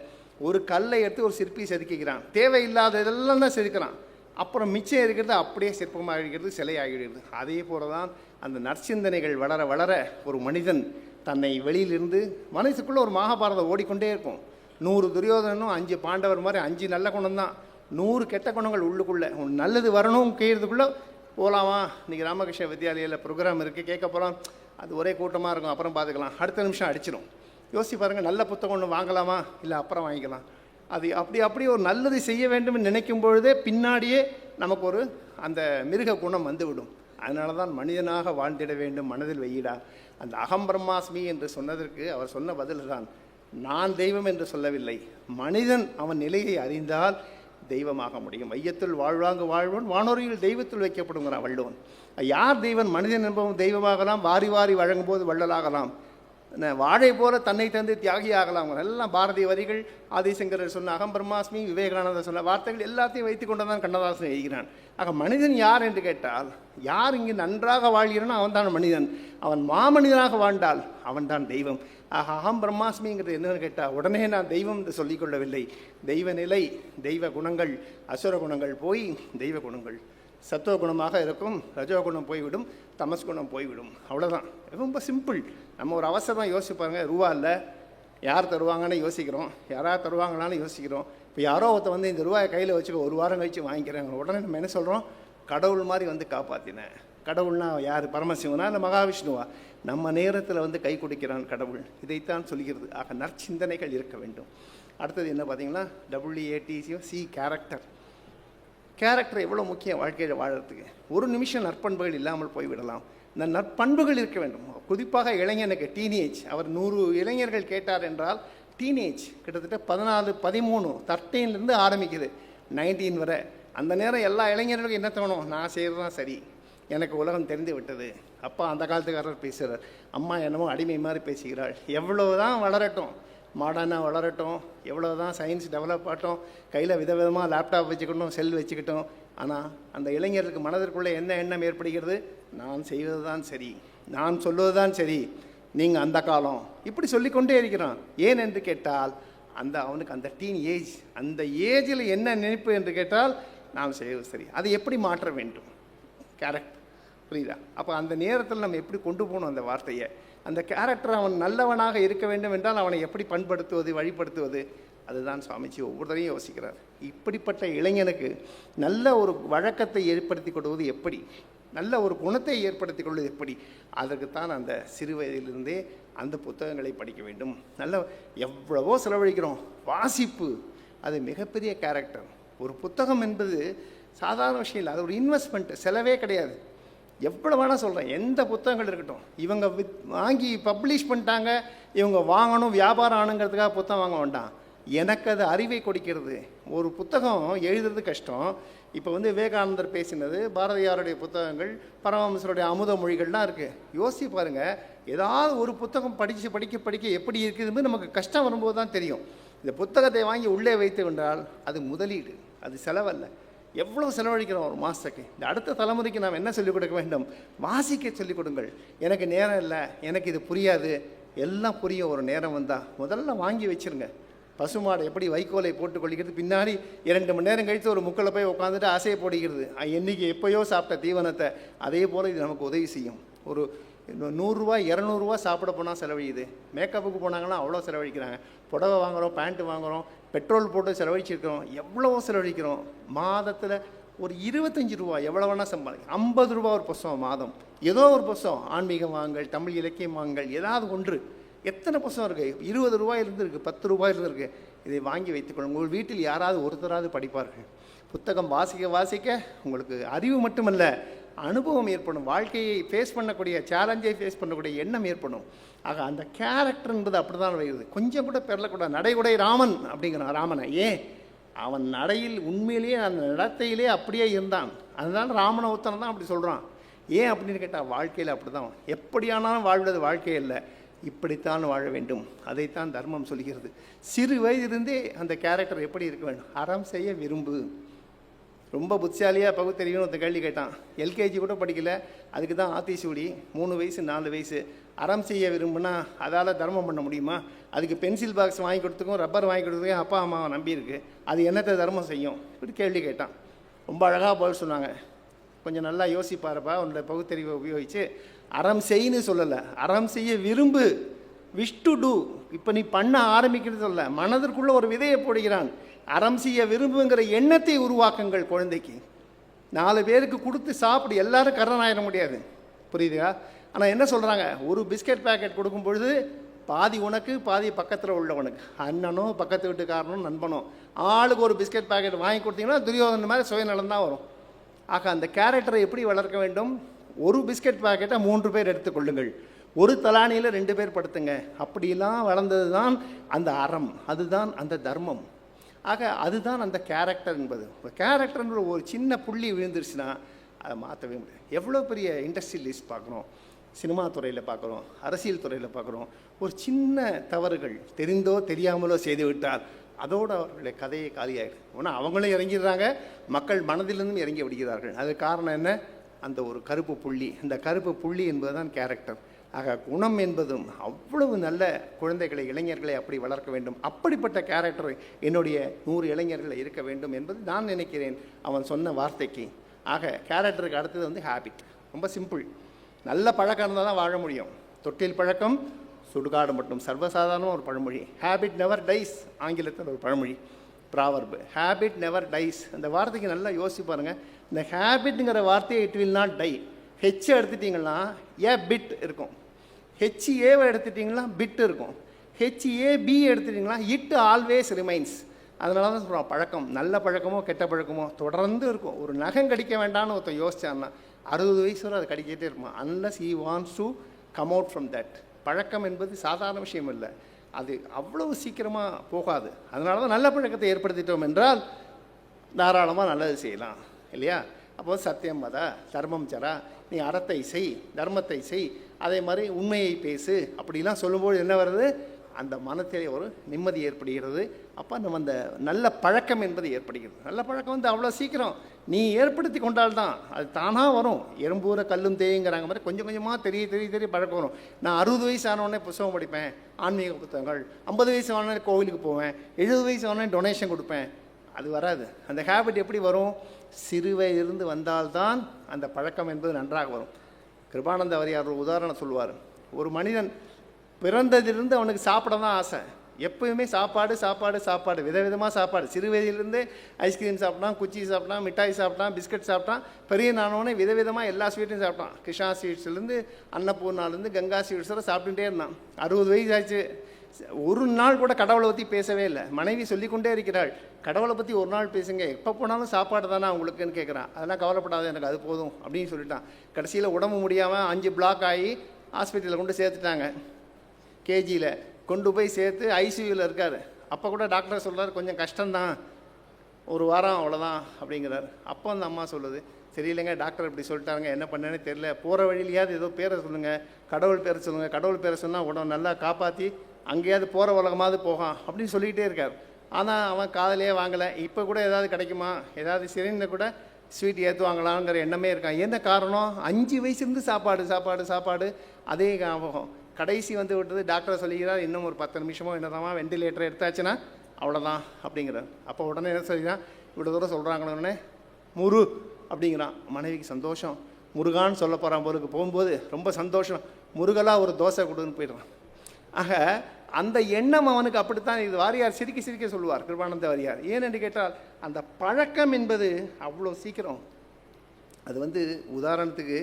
ஒரு கல்லை எடுத்து ஒரு சிற்பி செதுக்கிக்கிறான் தேவையில்லாத இதெல்லாம் தான் செதுக்கிறான். அப்புறம் மிச்சம் இருக்கிறது அப்படியே சிற்பமாக இருக்கிறது சிலையாகிடுது அதே போல தான் அந்த நற்சிந்தனைகள் வளர வளர ஒரு மனிதன் தன்னை வெளியிலிருந்து மனசுக்குள்ளே ஒரு மகாபாரதம் ஓடிக்கொண்டே இருக்கும். நூறு துரியோதனும் அஞ்சு பாண்டவர் மாதிரி அஞ்சு நல்ல குணம் தான் நூறு கெட்ட குணங்கள் உள்ளுக்குள்ளே. உன் நல்லது வரணும் கேட்கறதுக்குள்ளே போகலாமா இன்றைக்கி ராமகிருஷ்ண வித்யாலயில் ப்ரோக்ராம் இருக்குது கேட்க போகிறோம் அது ஒரே கூட்டமாக இருக்கும். அப்புறம் பார்த்துக்கலாம். அடுத்த நிமிஷம் அடிச்சிடும் யோசிச்சு பாருங்கள் நல்ல புத்தகம் ஒன்று வாங்கலாமா? இல்லை அப்புறம் வாங்கிக்கலாம். அது அப்படி அப்படி ஒரு நல்லது செய்ய வேண்டும் நினைக்கும் பொழுதே பின்னாடியே நமக்கு ஒரு அந்த மிருக குணம் வந்துவிடும். அதனால தான் மனிதனாக வாழ்ந்திட வேண்டும். மனதில் வெயிடா. அந்த அகம் பிரம்மாஸ்மி என்று சொன்னதற்கு அவர் சொன்ன பதில் தான் நான் தெய்வம் என்று சொல்லவில்லை. மனிதன் அவன் நிலையை அறிந்தால் தெய்வமாக முடியும். மையத்தில் வாழ்வாங்கு வாழ்வன் வானொலியில் தெய்வத்தில் வைக்கப்படுங்கிறான் வள்ளுவன். யார் தெய்வன் மனிதன் என்பவன் தெய்வமாகலாம் வாரி வாரி வழங்கும் போது வள்ளலாகலாம் வாழை போல தன்னை தந்து தியாகி ஆகலாம் எல்லாம் பாரதிய வரிகள் ஆதிசங்கரர் சொன்ன அகம் பிரம்மாஸ்மி விவேகானந்தர் சொன்ன வார்த்தைகள் எல்லாத்தையும் வைத்து கொண்டு தான் கண்ணதாசன் எழுகிறான் ஆக மனிதன் யார் என்று கேட்டால் யார் இங்கு நன்றாக வாழ்கிறானோ அவன்தான் மனிதன். அவன் மாமனிதனாக வாழ்ந்தால் அவன்தான் தெய்வம். ஆக அகம் பிரம்மாஸ்மிங்கிறது என்னன்னு கேட்டால் உடனே நான் தெய்வம் என்று சொல்லிக்கொள்ளவில்லை. தெய்வ நிலை தெய்வ குணங்கள் அசுர குணங்கள் போய் தெய்வ குணங்கள். சத்துவ குணமாக இருக்கும் ரஜோ குணம் போய்விடும் தமஸ் குணம் போய்விடும். அவ்வளோதான் ரொம்ப சிம்பிள் நம்ம ஒரு அவசரமாக யோசிச்சு பாருங்க ரூபா இல்லை. யார் தருவாங்கன்னு யோசிக்கிறோம். யாராவது தருவாங்களான்னு யோசிக்கிறோம். இப்போ யாரோ ஒருத்த வந்து இந்த ரூபாயை கையில் வச்சுக்க ஒரு வாரம் கழிச்சு வாங்கிக்கிறாங்க. உடனே நம்ம என்ன சொல்கிறோம் கடவுள் மாதிரி வந்து காப்பாற்றினேன் கடவுள்னா யார்? பரமசிவனா இல்லை மகாவிஷ்ணுவா? நம்ம நேரத்தில் வந்து கை கொடுக்கிறான் கடவுள். இதைத்தான் சொல்கிறது. ஆக நற்சிந்தனைகள் இருக்க வேண்டும். அடுத்தது என்ன பார்த்தீங்கன்னா டபிள்யூஏடிசி சி கேரக்டர் கேரக்டர் எவ்வளோ முக்கியம் வாழ்க்கையில் வாழறதுக்கு? ஒரு நிமிஷம் நற்பண்புகள் இல்லாமல் போய்விடலாம். இந்த நற்பண்புகள் இருக்க வேண்டும். குறிப்பாக இளைஞனுக்கு டீனேஜ் அவர் நூறு இளைஞர்கள் கேட்டார் என்றால் டீனேஜ் கிட்டத்தட்ட பதினாலு பதிமூணு தர்டீன்லேருந்து ஆரம்பிக்குது. நைன்டீன் வரை. அந்த நேரம் எல்லா இளைஞர்களுக்கும் என்ன தோணும்? நான் செய்கிறது தான் சரி. எனக்கு உலகம் தெரிந்து விட்டது. அப்பா அந்த காலத்துக்காரர் பேசுகிறார் அம்மா என்னமோ அடிமை மாதிரி பேசுகிறாள். எவ்வளோ தான் வளரட்டும். மாடர்னாக வளரட்டும். எவ்வளோ தான் சயின்ஸ் டெவலப் ஆகட்டும். கையில் விதவிதமாக லேப்டாப் வச்சுக்கணும் செல் வச்சுக்கிட்டோம். ஆனால் அந்த இளைஞருக்கு மனதிற்குள்ளே என்ன எண்ணம் ஏற்படுகிறது? நான் செய்வது தான் சரி. நான் சொல்வது தான் சரி. நீங்கள் அந்த காலம். இப்படி சொல்லிக்கொண்டே இருக்கிறான். ஏன் என்று கேட்டால் அந்த அவனுக்கு அந்த டீன் ஏஜ் அந்த ஏஜில் என்ன நினைப்பு என்று கேட்டால் நாம் செய்வது சரி. அதை எப்படி மாற்ற வேண்டும்? கேரக்டர் புரியுதா? அப்போ அந்த நேரத்தில் நம்ம எப்படி கொண்டு போகணும் அந்த வார்த்தையை? அந்த கேரக்டர் அவன் நல்லவனாக இருக்க வேண்டும் என்றால் அவனை எப்படி பண்படுத்துவது வழிப்படுத்துவது அதுதான் சுவாமிஜி ஒவ்வொருத்தரையும் யோசிக்கிறார். இப்படிப்பட்ட இளைஞனுக்கு நல்ல ஒரு வழக்கத்தை ஏற்படுத்தி கொள்வது எப்படி? நல்ல ஒரு குணத்தை ஏற்படுத்தி கொள்வது எப்படி? அதற்குத்தான் அந்த சிறு வயதிலிருந்தே அந்த புத்தகங்களை படிக்க வேண்டும். நல்ல எவ்வளவோ செலவழிக்கிறோம். வாசிப்பு அது மிகப்பெரிய கேரக்டர் ஒரு புத்தகம் என்பது சாதாரண விஷயம் இல்லை. அது ஒரு இன்வெஸ்ட்மெண்ட் செலவே கிடையாது. எவ்வளோ வேணால் சொல்கிறேன் எந்த புத்தகங்கள் இருக்கட்டும். இவங்க வித் வாங்கி பப்ளிஷ் பண்ணிட்டாங்க. இவங்க வாங்கணும் வியாபாரம் ஆணுங்கிறதுக்காக புத்தகம் வாங்க வேண்டாம். எனக்கு அது அறிவை கொடுக்கிறது. ஒரு புத்தகம் எழுதுறது கஷ்டம். இப்போ வந்து விவேகானந்தர் பேசினது பாரதியாருடைய புத்தகங்கள் பரமஹம்சருடைய அமுத மொழிகள்லாம் இருக்குது யோசிச்சு பாருங்கள் ஏதாவது ஒரு புத்தகம் படித்து படிக்க படிக்க எப்படி இருக்குதுன்னு நமக்கு கஷ்டம் வரும்போது தான் தெரியும். இந்த புத்தகத்தை வாங்கி உள்ளே வைத்து கொண்டால் அது முதலீடு. அது செலவல்ல. எவ்வளோ செலவழிக்கிறோம் ஒரு மாதத்துக்கு இந்த அடுத்த தலைமுறைக்கு நாம் என்ன சொல்லிக் கொடுக்க வேண்டும்? வாசிக்க சொல்லிக் கொடுங்கள். எனக்கு நேரம் இல்லை எனக்கு இது புரியாது. எல்லாம் புரியும் ஒரு நேரம் வந்தால் முதல்ல வாங்கி வச்சிருங்க. பசுமாடு எப்படி வைக்கோலை போட்டுக்கொள்கிறது பின்னாடி இரண்டு மணி நேரம் கழித்து ஒரு முக்கில் போய் உட்காந்துட்டு ஆசையை போடுகிறது. என்றைக்கு எப்போயோ சாப்பிட்ட தீவனத்தை அதே போல் இது நமக்கு உதவி செய்யும். ஒரு நூறுரூவா இரநூறுவா சாப்பிட போனால் செலவழியுது. மேக்கப்புக்கு போனாங்கன்னா அவ்வளோ செலவழிக்கிறாங்க. புடவை வாங்குகிறோம் பேண்ட்டு வாங்குகிறோம் பெட்ரோல் போட்டு செலவழிச்சிருக்கிறோம். எவ்வளவோ செலவழிக்கிறோம். மாதத்தில் ஒரு இருபத்தஞ்சி ரூபா எவ்வளோ வேணால் சம்பாதிக்கும் ஐம்பது ரூபா ஒரு புஸ்தகம் மாதம். ஏதோ ஒரு புஸ்தகம். ஆன்மீகம் வாங்கல் தமிழ் இலக்கியம் வாங்கல் ஏதாவது ஒன்று. எத்தனை புஸ்தகம் இருக்குது இருபது ரூபாயிலிருந்து இருக்குது பத்து ரூபாயிலிருந்து இருக்குது இதை வாங்கி வைத்துக்கொள்ளும் உங்கள் வீட்டில் யாராவது ஒருத்தராவது படிப்பார்கள். புத்தகம் வாசிக்க வாசிக்க உங்களுக்கு அறிவு மட்டுமல்ல. அனுபவம் ஏற்படும் வாழ்க்கையை ஃபேஸ் பண்ணக்கூடிய சேலஞ்சை ஃபேஸ் பண்ணக்கூடிய எண்ணம் ஏற்படும். ஆக அந்த கேரக்டர் என்பது அப்படி தான் வருது கொஞ்சம் கூட பெறலக்கூடாது நடைகுடை ராமன் அப்படிங்கிறான் ராமனை. ஏன்? அவன் நடையில் உண்மையிலேயே அந்த நடத்தையிலே அப்படியே இருந்தான். அதனால ராமனை ஒருத்தனை தான் அப்படி சொல்கிறான் ஏன் அப்படின்னு கேட்டால் வாழ்க்கையில் அப்படி தான் எப்படியானாலும் வாழ்வது வாழ்க்கை இல்லை. இப்படித்தான் வாழ வேண்டும். அதைத்தான் தர்மம் சொல்கிறது. சிறு வயதிலிருந்தே அந்த கேரக்டர் எப்படி இருக்க வேண்டும்? அறம் செய்ய விரும்பு. ரொம்ப புத்திசாலியாக பகுத்தறிவுன்னு ஒருத்த கேள்வி கேட்டான். எல்கேஜி கூட படிக்கல. அதுக்கு தான் ஆத்திசூடி மூணு வயசு நாலு வயசு. அறம் செய்ய விரும்புனா அதால் தர்மம் பண்ண முடியுமா? அதுக்கு பென்சில் பாக்ஸ் வாங்கி கொடுத்துக்கும் ரப்பர் வாங்கி கொடுத்துக்கும் அப்பா அம்மாவை நம்பியிருக்கு அது என்னத்தை தர்மம் செய்யும்? இப்படி கேள்வி கேட்டான். ரொம்ப அழகாக பதில் சொன்னாங்க. கொஞ்சம் நல்லா யோசிப்பாருப்பா. உன்னோட பகுத்தறிவை உபயோகித்து அறம் செய்ன்னு சொல்லலை. அறம் செய்ய விரும்பு. விஷ் டு டூ இப்போ நீ பண்ண ஆரம்பிக்கிறது சொல்ல மனதிற்குள்ளே ஒரு விதையை போடுகிறான். அறம் செய்ய விரும்புங்கிற எண்ணத்தை உருவாக்குங்கள் குழந்தைக்கு. நாலு பேருக்கு கொடுத்து சாப்பிடு எல்லாரும் கரணம் ஆயிட முடியாது. புரியுதுயா? ஆனால் என்ன சொல்கிறாங்க ஒரு பிஸ்கட் பேக்கெட் கொடுக்கும் பொழுது பாதி உனக்கு பாதி பக்கத்தில் உள்ளவனுக்கு. அண்ணனோ பக்கத்து வீட்டுக்காரனோ நண்பனோ ஆளுக்கு ஒரு பிஸ்கட் பேக்கெட் வாங்கி கொடுத்தீங்கன்னா துரியோதன மாதிரி சுயநலம் தான் வரும். ஆக அந்த கேரக்டரை எப்படி வளர்க்க வேண்டும்? ஒரு பிஸ்கட் பேக்கெட்டை மூன்று பேர் எடுத்துக்கொள்ளுங்கள் ஒரு தலானியில் ரெண்டு பேர் படுத்துங்க. அப்படிலாம் வளர்ந்தது தான் அந்த அறம். அதுதான் அந்த தர்மம். ஆக அதுதான் அந்த கேரக்டர் என்பது. கேரக்டர்ன்ற ஒரு சின்ன புள்ளி விழுந்துருச்சுன்னா அதை மாற்றவே முடியாது. எவ்வளோ பெரிய இண்டஸ்ட்ரியலிஸ்ட் பார்க்குறோம் சினிமா துறையில் பார்க்குறோம் அரசியல் துறையில் பார்க்குறோம் ஒரு சின்ன தவறுகள் தெரிந்தோ தெரியாமலோ செய்து விட்டால் அதோடு அவர்களுடைய கதையை காலியாகிடும் ஆனால் அவங்களும் இறங்கிடுறாங்க மக்கள் மனதிலிருந்தும் இறங்கி விடுகிறார்கள். அது காரணம் என்ன? அந்த ஒரு கருப்பு புள்ளி. அந்த கருப்பு புள்ளி என்பது தான் கேரக்டர் ஆக குணம் என்பதும் அவ்வளவு நல்ல குழந்தைகளை இளைஞர்களை அப்படி வளர்க்க வேண்டும். அப்படிப்பட்ட கேரக்டர் என்னுடைய நூறு இளைஞர்கள் இருக்க வேண்டும் என்பது நான் நினைக்கிறேன் அவன் சொன்ன வார்த்தைக்கு. ஆக கேரக்டருக்கு அடுத்தது வந்து ஹேபிட் ரொம்ப சிம்பிள் நல்ல பழக்கம் இருந்தால் தான் வாழ முடியும். தொட்டில் பழக்கம் சுடுகாடு மட்டும். சர்வசாதாரணமாக ஒரு பழமொழி. ஹேபிட் நெவர் டைஸ் ஆங்கிலத்தில் ஒரு பழமொழி. ப்ராவர்பு ஹேபிட் நெவர் டைஸ் அந்த வார்த்தைக்கு நல்லா யோசிச்சு பாருங்கள் இந்த ஹேபிட்ங்கிற வார்த்தையை it will not die H எடுத்துட்டிங்கன்னா ஏ பிட் இருக்கும். ஹெச்ஏவை எடுத்துட்டிங்கன்னா பிட்டு இருக்கும். ஹெச்ஏபி எடுத்துட்டிங்கன்னா இட் ஆல்வேஸ் ரிமைன்ஸ் அதனால தான் சொல்கிறோம் பழக்கம். நல்ல பழக்கமோ கெட்ட பழக்கமோ தொடர்ந்து இருக்கும். ஒரு நகம் கடிக்க வேண்டாம்னு ஒருத்தன் யோசிச்சான்னா அறுபது வயசு வரை அது கடிக்கிட்டே இருப்பான் unless he wants to come out from that பழக்கம் என்பது சாதாரண விஷயம் இல்லை. அது அவ்வளவு சீக்கிரமாக போகாது. அதனால தான் நல்ல பழக்கத்தை ஏற்படுத்திட்டோம் என்றால் தாராளமாக நல்லது செய்யலாம். இல்லையா? அப்போது சத்தியம் மத தர்மம் சரா நீ அறத்தை செய் தர்மத்தை செய் அதே மாதிரி உண்மையை பேசு. அப்படிலாம் சொல்லும்போது என்ன வருது? அந்த மனத்திலே ஒரு நிம்மதி ஏற்படுகிறது. அப்போ நம்ம அந்த நல்ல பழக்கம் என்பது ஏற்படுகிறது. நல்ல பழக்கம் வந்து அவ்வளோ சீக்கிரம் நீ ஏற்படுத்தி கொண்டால்தான் அது தானாக வரும். எறும்பூர கல்லும் தேயுங்கிறாங்க மாதிரி கொஞ்சம் கொஞ்சமாக தெரிய தெரிய தெரிய பழக்கம் வரும். நான் அறுபது வயசு ஆனவுடனே புத்தகம் படிப்பேன். ஆன்மீக புத்தகங்கள். ஐம்பது வயசு ஆனோடனே கோவிலுக்கு போவேன். எழுபது வயசு ஆனோடனே டொனேஷன் கொடுப்பேன். அது வராது. அந்த ஹேபிட் எப்படி வரும்? சிறுவையிலிருந்து வந்தால்தான் அந்த பழக்கம் என்பது நன்றாக வரும். கிருபானந்த வரியார் ஒரு உதாரணம் சொல்லுவார். ஒரு மனிதன் பிறந்ததிலிருந்து அவனுக்கு சாப்பிட தான் ஆசை. எப்பயுமே சாப்பாடு சாப்பாடு சாப்பாடு. விதவிதமாக சாப்பாடு. சிறு வயதிலிருந்தே ஐஸ்கிரீம் சாப்பிட்டான் குச்சி சாப்பிட்டான் மிட்டாய் சாப்பிட்டான் பிஸ்கட் சாப்பிட்டான். பெரிய நானோனே விதவிதமாக எல்லா ஸ்வீட்டையும் சாப்பிட்டான். கிருஷ்ணா ஸ்வீட்ஸ்லேருந்து அன்னபூர்ணாலேருந்து கங்கா ஸ்வீட்ஸ் வரை சாப்பிட்டுட்டே இருந்தான். அறுபது வயசு ஆச்சு. ஒரு நாள் கூட கடவுளை பற்றி பேசவே இல்லை. மனைவி சொல்லிக்கொண்டே இருக்கிறாள். கடவுளை பற்றி ஒரு நாள் பேசுங்க. எப்போ போனாலும் சாப்பாடு தானே உங்களுக்குன்னு கேட்குறான் அதெல்லாம் கவலைப்படாத எனக்கு அது போதும் அப்படின்னு சொல்லிட்டான். கடைசியில் உடம்பு முடியாமல் அஞ்சு பிளாக் ஆகி ஹாஸ்பிட்டலில் கொண்டு சேர்த்துட்டாங்க. கேஜியில் கொண்டு போய் சேர்த்து ஐசியூவில் இருக்கார். அப்போ கூட டாக்டர் சொல்கிறார் கொஞ்சம் கஷ்டம்தான். ஒரு வாரம் அவ்வளோதான் அப்படிங்கிறார். அப்போ அந்த அம்மா சொல்லுது தெரியலைங்க டாக்டர் இப்படி சொல்லிட்டாங்க என்ன பண்ணேன்னு தெரியல. போகிற வழியிலையாவது ஏதோ பேரை சொல்லுங்கள் கடவுள் பேரை சொல்லுங்கள் கடவுள் பேரை சொன்னால் உடம்பு நல்லா காப்பாற்றி அங்கேயாவது போகிற உலகமாவது போகான் அப்படின்னு சொல்லிக்கிட்டே இருக்கார். ஆனால் அவன் காதலையே வாங்கலை. இப்போ கூட ஏதாவது கிடைக்குமா? ஏதாவது சிறந்த கூட ஸ்வீட் ஏற்றுவாங்களாங்கிற எண்ணமே இருக்கான். என்ன காரணம்? அஞ்சு வயசுலேருந்து சாப்பாடு சாப்பாடு சாப்பாடு. அதே ஞாபகம். கடைசி வந்து விட்டது டாக்டரை சொல்லிக்கிறார் இன்னும் ஒரு பத்து நிமிஷமோ என்னதான் வெண்டிலேட்டர் எடுத்தாச்சுன்னா அவ்வளோதான் அப்படிங்கிறார். அப்போ உடனே என்ன சொல்லிக்கிறான்? இவ்வளோ தூரம் சொல்கிறாங்களே முரு அப்படிங்கிறான். மனைவிக்கு சந்தோஷம். முருகான்னு சொல்ல போகிறான் போருக்கு போகும்போது ரொம்ப சந்தோஷம். முருகலாக ஒரு தோசை கொடுன்னு போயிடுறான். ஆக அந்த எண்ணம் அவனுக்கு அப்படித்தான் இது வாரியார் சிரிக்க சிரிக்க சொல்லுவார் கிருபானந்த வாரியார். ஏனென்று கேட்டால் அந்த பழக்கம் என்பது அவ்வளோ சீக்கிரம். அது வந்து உதாரணத்துக்கு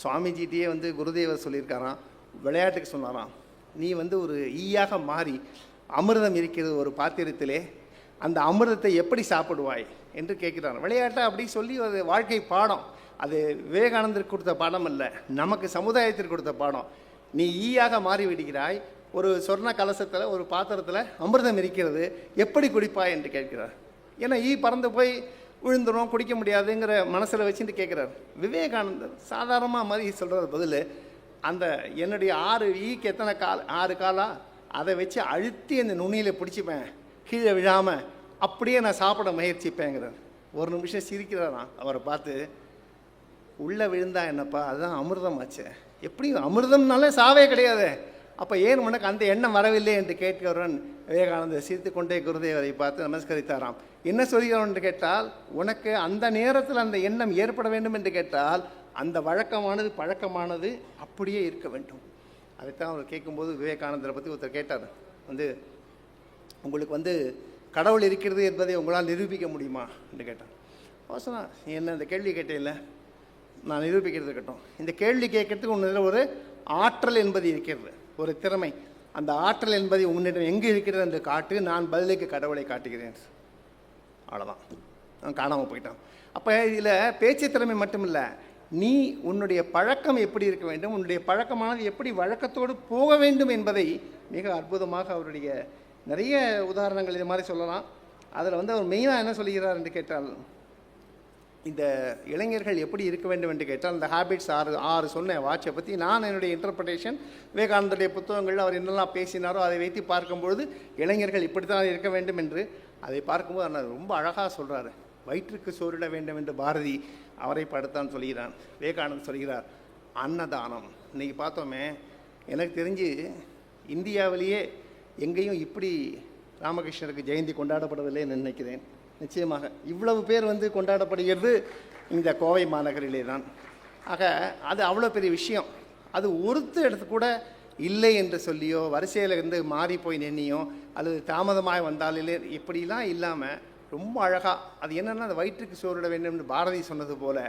சுவாமிஜிட்டியே வந்து குருதேவர் சொல்லியிருக்காராம் விளையாட்டுக்கு சொன்னாராம். நீ வந்து ஒரு ஈயாக மாறி அமிர்தம் இருக்கிறது ஒரு பாத்திரத்திலே அந்த அமிர்தத்தை எப்படி சாப்பிடுவாய் என்று கேட்கிறார் விளையாட்டை அப்படி சொல்லி அது வாழ்க்கை பாடம். அது விவேகானந்தருக்கு கொடுத்த பாடம் அல்ல நமக்கு சமுதாயத்திற்கு கொடுத்த பாடம். நீ ஈயாக மாறி விடுகிறாய் ஒரு சொர்ண கலசத்தில் ஒரு பாத்திரத்தில் அமிர்தம் இருக்கிறது எப்படி குடிப்பாய் என்று கேட்கிறார். ஏன்னா ஈ பறந்து போய் விழுந்துடும் குடிக்க முடியாதுங்கிற மனசில் வச்சுட்டு கேட்குறார். விவேகானந்தர் சாதாரணமாக மாதிரி சொல்கிற பதில் அந்த என்னுடைய ஆறு ஈக்கு எத்தனை கால் ஆறு காலா? அதை வச்சு அழுத்தி அந்த நுனியில் பிடிச்சிப்பேன். கீழே விழாமல் அப்படியே நான் சாப்பிட முயற்சிப்பேங்கிறார். ஒரு நிமிஷம் சிரிக்கிறாராம். அவரை பார்த்து உள்ளே விழுந்தா என்னப்பா? அதுதான் அமிர்தம் ஆச்சு எப்படி அமிர்தம்னாலே சாவே கிடையாது. அப்போ ஏன் உனக்கு அந்த எண்ணம் வரவில்லை என்று கேட்கிறவன் விவேகானந்தர் சிரித்து கொண்டே குருதேவரை பார்த்து நமஸ்கரித்தாராம். என்ன சொல்கிறோம் என்று கேட்டால் உனக்கு அந்த நேரத்தில் அந்த எண்ணம் ஏற்பட வேண்டும் என்று கேட்டால் அந்த வழக்கமானது பழக்கமானது அப்படியே இருக்க வேண்டும். அதைத்தான் அவர் கேட்கும்போது விவேகானந்தரை பற்றி ஒருத்தர் கேட்டார். வந்து உங்களுக்கு வந்து கடவுள் இருக்கிறது என்பதை உங்களால் நிரூபிக்க முடியுமா? என்று கேட்டார். அவர் என்ன இந்த கேள்வி கேட்டேன்ல நான் நிரூபிக்கிறது இருக்கட்டும். இந்த கேள்வி கேட்கறதுக்கு உன்னிடம் ஒரு ஆற்றல் என்பது இருக்கிறது. ஒரு திறமை. அந்த ஆற்றல் என்பதை உன்னிடம் எங்கே இருக்கிறது என்று காட்டு நான் பதிலுக்கு கடவுளை காட்டுகிறேன். அவ்வளோதான் நான் காணாமல் போயிட்டான். அப்போ இதில் பேச்சு திறமை மட்டுமில்ல. நீ உன்னுடைய பழக்கம் எப்படி இருக்க வேண்டும் உன்னுடைய பழக்கமானது எப்படி வழக்கத்தோடு போக வேண்டும் என்பதை மிக அற்புதமாக அவருடைய நிறைய உதாரணங்கள் இது மாதிரி சொல்லலாம். அதில் வந்து அவர் மெயினாக என்ன சொல்கிறார் என்று கேட்டால் இந்த இளைஞர்கள் எப்படி இருக்க வேண்டும் என்று கேட்டால் அந்த ஹேபிட்ஸ் ஆறு ஆறு சொன்னேன். வாட்சை பற்றி நான் என்னுடைய இன்டர்பிரேஷன் விவேகானந்தருடைய புத்தகங்களில் அவர் என்னெல்லாம் பேசினாரோ அதை வைத்து பார்க்கும்பொழுது இளைஞர்கள் இப்படித்தான் இருக்க வேண்டும் என்று அதை பார்க்கும்போது அவர் ரொம்ப அழகாக சொல்கிறாரு வயிற்றுக்கு சோறிட வேண்டும் என்று பாரதி அவரை படுத்தான் சொல்கிறான். விவேகானந்தர் சொல்கிறார் அன்னதானம். இன்றைக்கி பார்த்தோமே எனக்கு தெரிஞ்சு இந்தியாவிலேயே எங்கேயும் இப்படி ராமகிருஷ்ணருக்கு ஜெயந்தி கொண்டாடப்படவில்லைன்னு நினைக்கிறேன். நிச்சயமாக. இவ்வளவு பேர் வந்து கொண்டாடப்படுகிறது இந்த கோவை மாநகரிலே தான் ஆக அது அவ்வளோ பெரிய விஷயம். அது ஒருத்த இடத்து கூட இல்லை என்று சொல்லியோ வரிசையில் இருந்து மாறி போய் நின்னியோ அல்லது தாமதமாக வந்தாலே இப்படிலாம் இல்லாமல் ரொம்ப அழகாக அது என்னென்னா அந்த வயிற்றுக்கு சோறிட வேண்டும்னு பாரதி சொன்னது போல்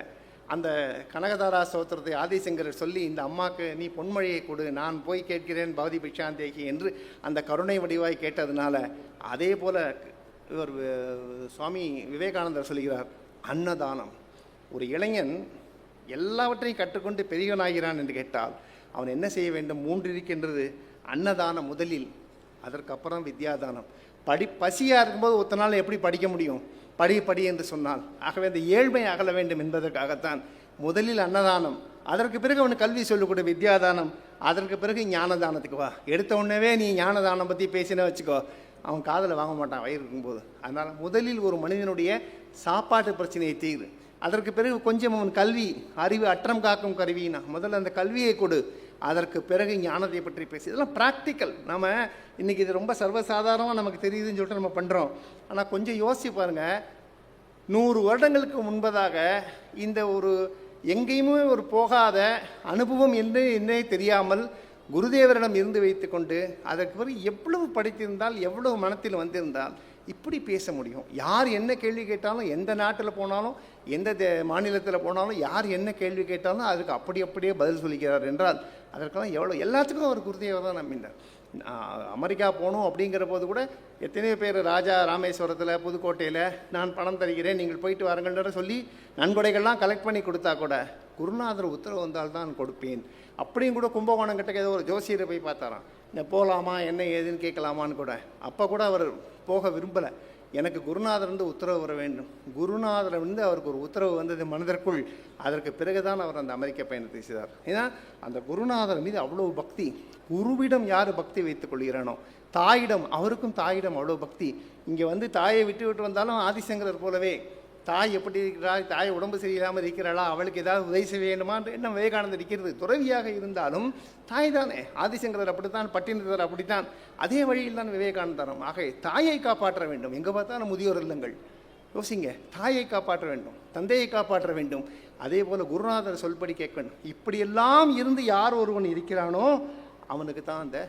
அந்த கனகதாரா சோத்திரத்தை ஆதிசங்கரர் சொல்லி இந்த அம்மாக்கு நீ பொன்மொழியை கொடு நான் போய் கேட்கிறேன் பவதி பிக்ஷாந்தேகி என்று அந்த கருணை வடிவாய் கேட்டதுனால அதே போல் இவர் சுவாமி விவேகானந்தர் சொல்கிறார் அன்னதானம். ஒரு இளைஞன் எல்லாவற்றையும் கற்றுக்கொண்டு பெரியவனாகிறான் என்று கேட்டால் அவன் என்ன செய்ய வேண்டும்? மூன்று இருக்கின்றது. அன்னதானம் முதலில் அதற்கப்புறம் வித்யாதானம். படி பசியாக இருக்கும்போது ஒத்த நாள் எப்படி படிக்க முடியும்? படி படி என்று சொன்னால் ஆகவே அந்த ஏழ்மை அகல வேண்டும் என்பதற்காகத்தான் முதலில் அன்னதானம். அதற்கு பிறகு அவனுக்கு கல்வி சொல்லக்கூடிய வித்யாதானம். அதற்கு பிறகு ஞானதானத்துக்கு வா. எடுத்த உடனே நீ ஞானதானம் பற்றி பேசின வச்சுக்கோ. அவன் காதில் வாங்க மாட்டான் வயிறு இருக்கும்போது. அதனால் முதலில் ஒரு மனிதனுடைய சாப்பாட்டு பிரச்சனையை தீரு. அதற்கு பிறகு கொஞ்சம் அவன் கல்வி அறிவு அற்றம் காக்கும் கருவினா முதல்ல அந்த கல்வியை கொடு. அதற்கு பிறகு ஞானத்தை பற்றி பேசி. இதெல்லாம் ப்ராக்டிக்கல் நம்ம இன்றைக்கி இது ரொம்ப சர்வசாதாரணமாக நமக்கு தெரியுதுன்னு சொல்லிட்டு நம்ம பண்ணுறோம் ஆனால் கொஞ்சம் யோசிச்சு பாருங்கள் நூறு வருடங்களுக்கு முன்பதாக இந்த ஒரு எங்கேயுமே ஒரு போகாத அனுபவம் என்று என்னே தெரியாமல் குருதேவரிடம் இருந்து வைத்துக்கொண்டு அதற்கு பிறகு எவ்வளவு படித்திருந்தால் எவ்வளவு மனத்தில் வந்திருந்தால் இப்படி பேச முடியும். யார் என்ன கேள்வி கேட்டாலும் எந்த நாட்டில் போனாலும் எந்த மாநிலத்தில் போனாலும் யார் என்ன கேள்வி கேட்டாலும் அதுக்கு அப்படி அப்படியே பதில் சொல்லிக்கிறார் என்றால் அதற்கெல்லாம் எவ்வளோ எல்லாத்துக்கும் அவர் குருதேவர் தான் நம்பினார். அமெரிக்கா போகணும் அப்படிங்கிற போது கூட எத்தனையோ பேர் ராஜா ராமேஸ்வரத்தில் புதுக்கோட்டையில் நான் பணம் தருகிறேன் நீங்கள் போயிட்டு வாருங்கள்ன்ற சொல்லி நன்கொடைகள்லாம் கலெக்ட் பண்ணி கொடுத்தா கூட குருநாதர் உத்தரவு வந்தால் தான் கொடுப்பேன். அப்படியும் கூட கும்பகோணம் கிட்ட ஏதோ ஒரு ஜோசியரை போய் பார்த்தாராம். இந்த போகலாமா என்ன ஏதுன்னு கேட்கலாமான்னு கூட. அப்போ கூட அவர் போக விரும்பலை. எனக்கு குருநாதர் வந்து உத்தரவு வர வேண்டும். குருநாதர் வந்து அவருக்கு ஒரு உத்தரவு வந்தது மனதிற்குள். அதற்கு பிறகுதான் அவர் அந்த அமெரிக்க பயணத்தை செய்தார். ஏன்னா அந்த குருநாதர் மீது அவ்வளோ பக்தி. குருவிடம் யார் பக்தி வைத்துக் கொள்கிறானோ? தாயிடம் அவருக்கும் தாயிடம் அவ்வளோ பக்தி. இங்கே வந்து தாயை விட்டு விட்டு வந்தாலும் ஆதிசங்கரர் போலவே. தாய் எப்படி இருக்கிறாள் தாய் உடம்பு சரியில்லாமல் இருக்கிறாளா? அவளுக்கு ஏதாவது உதவி செய்ய வேண்டுமா? என்று எண்ணம் விவேகானந்தர் இருக்கிறது. துறவியாக இருந்தாலும் தாய் தானே. ஆதிசங்கரர் அப்படித்தான் பட்டினத்தர் அப்படித்தான். அதே வழியில் தான் விவேகானந்தரும் ஆக தாயை காப்பாற்ற வேண்டும். எங்கே பார்த்தாலும் முதியோர் இல்லங்கள். யோசிங்க. தாயை காப்பாற்ற வேண்டும். தந்தையை காப்பாற்ற வேண்டும். அதே போல் குருநாதர் சொல்படி கேட்கணும். இப்படியெல்லாம் இருந்து யார் ஒருவன் இருக்கிறானோ அவனுக்கு தான் அந்த